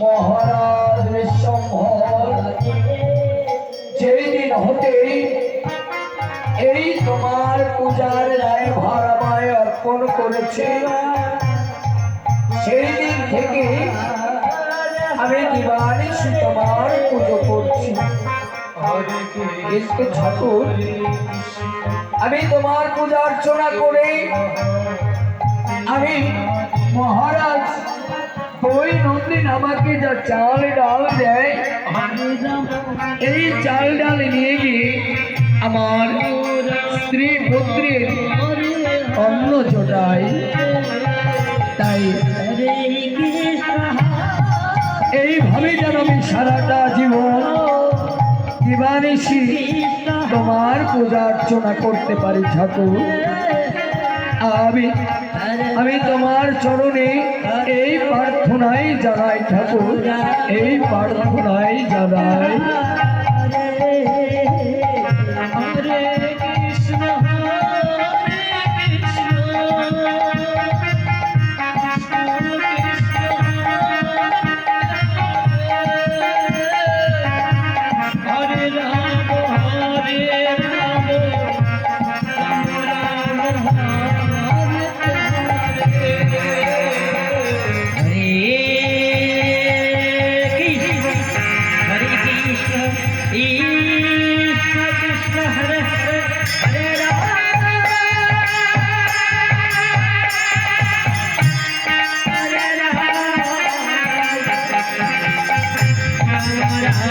মহারাজ সেই দিন হতে এই তোমার পূজার রায় ভারামায় অর্পণ করেছে। সেই দিন থেকে আমি দিবানিশ তোমার পুজো করছি। এসকে ঠাকুর আমি তোমার পূজা অর্চনা করে আমি মহারাজ ওই নন্দিন আমাকে যা চাল ডাল দেয় এই চাল ডাল নিয়ে গিয়ে আমার স্ত্রী পুত্রের অন্ন জোটাই তাই এইভাবে যেন আমি সারাটা জীবন দিবানিশি তোমার পূজা অর্চনা করতে পারি ঠাকুর আমি আমি তোমার চরণে এই প্রার্থনাই জানাই ঠাকুর এই প্রার্থনাই জানাই। তুলো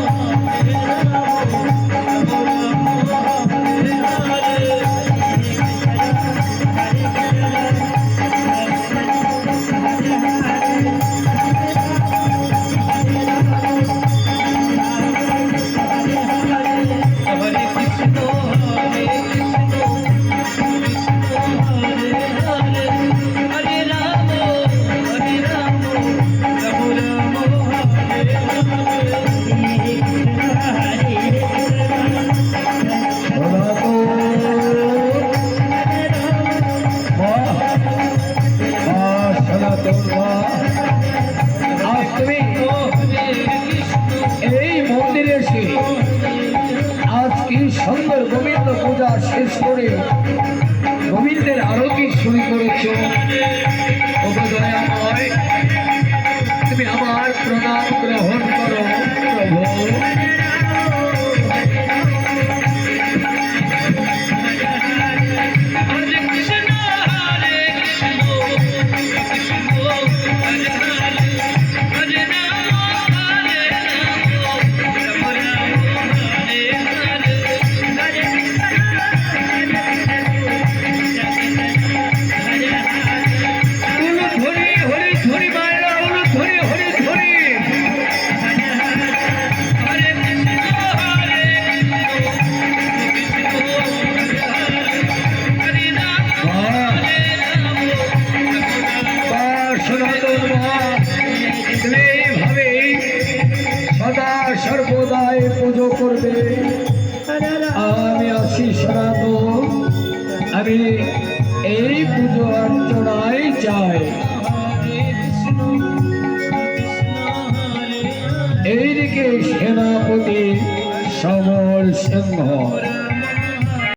পূজা শেষ করে গোবিন্দের আরতি শুরু করেছ। তুমি আমার প্রণাম সর্বদাই পুজো করবে। আমি আসি সনাতন আমি এই পুজো অর্চনায় চাই এইদিকে সেনাপতি সমর সিংহ